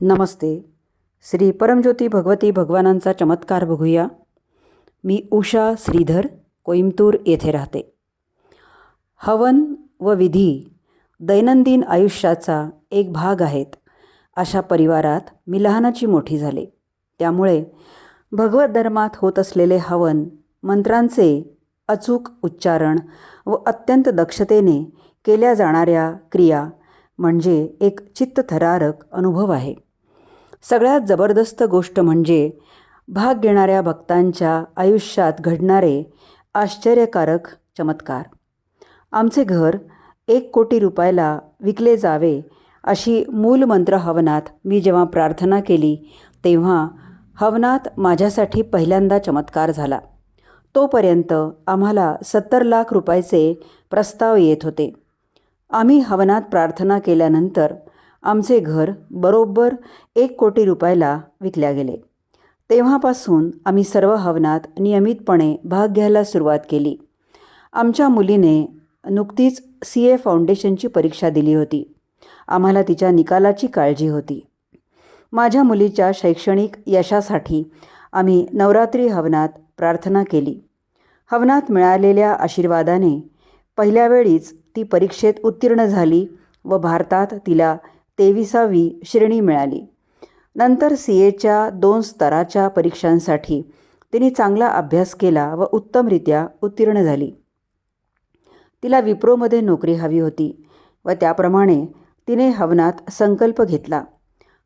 नमस्ते. श्री परमज्योती भगवती भगवानांचा चमत्कार बघूया. मी उषा श्रीधर कोईमतूर येथे राहते. हवन व विधी दैनंदिन आयुष्याचा एक भाग आहेत. अशा परिवारात मी लहानाची मोठी झाले. त्यामुळे भगवत धर्मात होत असलेले हवन मंत्रांचे अचूक उच्चारण व अत्यंत दक्षतेने केल्या जाणाऱ्या क्रिया म्हणजे एक चित्तथरारक अनुभव आहे. सगळ्यात जबरदस्त गोष्ट म्हणजे भाग घेणाऱ्या भक्तांच्या आयुष्यात घडणारे आश्चर्यकारक चमत्कार. आमचे घर एक कोटी रुपयाला विकले जावे अशी मूलमंत्र हवनात मी जेव्हा प्रार्थना केली तेव्हा हवनात माझ्यासाठी पहिल्यांदा चमत्कार झाला. तोपर्यंत आम्हाला सत्तर लाख रुपयाचे प्रस्ताव येत होते. आम्ही हवनात प्रार्थना केल्यानंतर आमचे घर बरोबर एक कोटी रुपयाला विकल्या गेले. तेव्हापासून आम्ही सर्व हवनात नियमितपणे भाग घ्यायला सुरुवात केली. आमच्या मुलीने नुकतीच सी ए फाउंडेशनची परीक्षा दिली होती. आम्हाला तिच्या निकालाची काळजी होती. माझ्या मुलीच्या शैक्षणिक यशासाठी आम्ही नवरात्री हवनात प्रार्थना केली. हवनात मिळालेल्या आशीर्वादाने पहिल्या वेळीच ती परीक्षेत उत्तीर्ण झाली व भारतात तिला तेविसावी श्रेणी मिळाली. नंतर सी एच्या दोन स्तराच्या परीक्षांसाठी तिने चांगला अभ्यास केला व उत्तमरित्या उत्तीर्ण झाली. तिला विप्रोमध्ये नोकरी हवी होती व त्याप्रमाणे तिने हवनात संकल्प घेतला.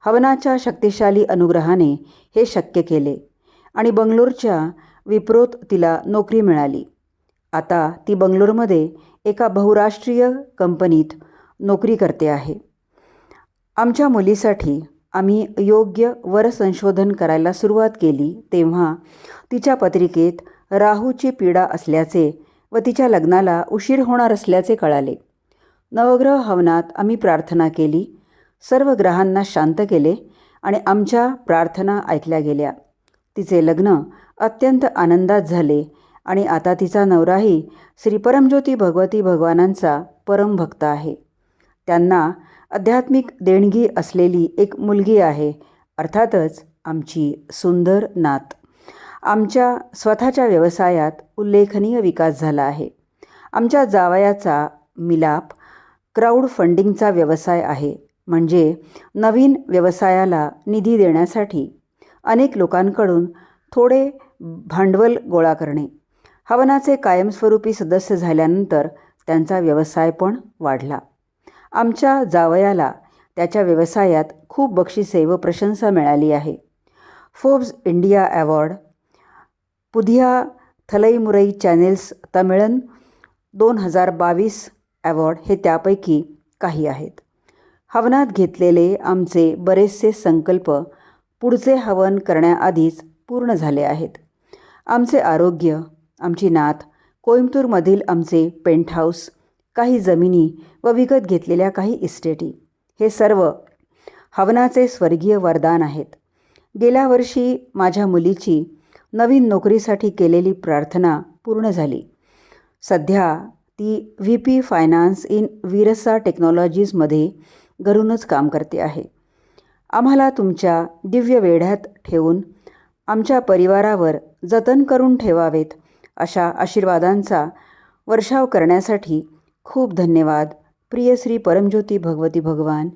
हवनाच्या शक्तिशाली अनुग्रहाने हे शक्य केले आणि बंगलोरच्या विप्रोत तिला नोकरी मिळाली. आता ती बंगलोरमध्ये एका बहुराष्ट्रीय कंपनीत नोकरी करते आहे. आमच्या मुलीसाठी आम्ही योग्य वर संशोधन करायला सुरुवात केली तेव्हा तिच्या पत्रिकेत राहूची पीडा असल्याचे व तिच्या लग्नाला उशीर होणार असल्याचे कळाले. नवग्रह हवनात आम्ही प्रार्थना केली. सर्व ग्रहांना शांत केले आणि आमच्या प्रार्थना ऐकल्या गेल्या. तिचे लग्न अत्यंत आनंदात झाले आणि आता तिचा नवराही श्री परमज्योती भगवती भगवानांचा परमभक्त आहे. त्यांना आध्यात्मिक देणगी असलेली एक मुलगी आहे अर्थातच आमची सुंदर नात. आमच्या स्वतःच्या व्यवसायात उल्लेखनीय विकास झाला आहे. आमच्या जावयाचा मिलाप क्राऊड फंडिंगचा व्यवसाय आहे म्हणजे नवीन व्यवसायाला निधी देण्यासाठी अनेक लोकांकडून थोडे भांडवल गोळा करणे. हवनाचे कायमस्वरूपी सदस्य झाल्यानंतर त्यांचा व्यवसाय पण वाढला. आमच्या जावयाला त्याच्या व्यवसायात खूप बक्षिसे व प्रशंसा मिळाली आहे. Forbes India award Puthiya Thalaimurai channels तमिळन दोन हजार बावीस अवॉर्ड हे त्यापैकी काही आहेत. हवनात घेतलेले आमचे बरेचसे संकल्प पुढचे हवन करण्याआधीच पूर्ण झाले आहेत. आमचे आरोग्य आमची नात कोईमतूरमधील आमचे पेंट हाऊस काही जमिनी व विकत घेतलेल्या काही इस्टेटी हे. सर्व हवनाचे स्वर्गीय वरदान आहेत. गेल्या वर्षी माझ्या मुलीची नवीन नोकरीसाठी केलेली प्रार्थना पूर्ण झाली. सध्या ती V P finance in Virsa टेक्नॉलॉजीजमध्ये घरूनच काम करते आहे. आम्हाला तुमच्या दिव्य वेढ्यात ठेवून आमच्या परिवारावर जतन करून ठेवावेत अशा आशीर्वादांचा वर्षाव करण्यासाठी खूप धन्यवाद. प्रिय श्री परमज्योती भगवती भगवान.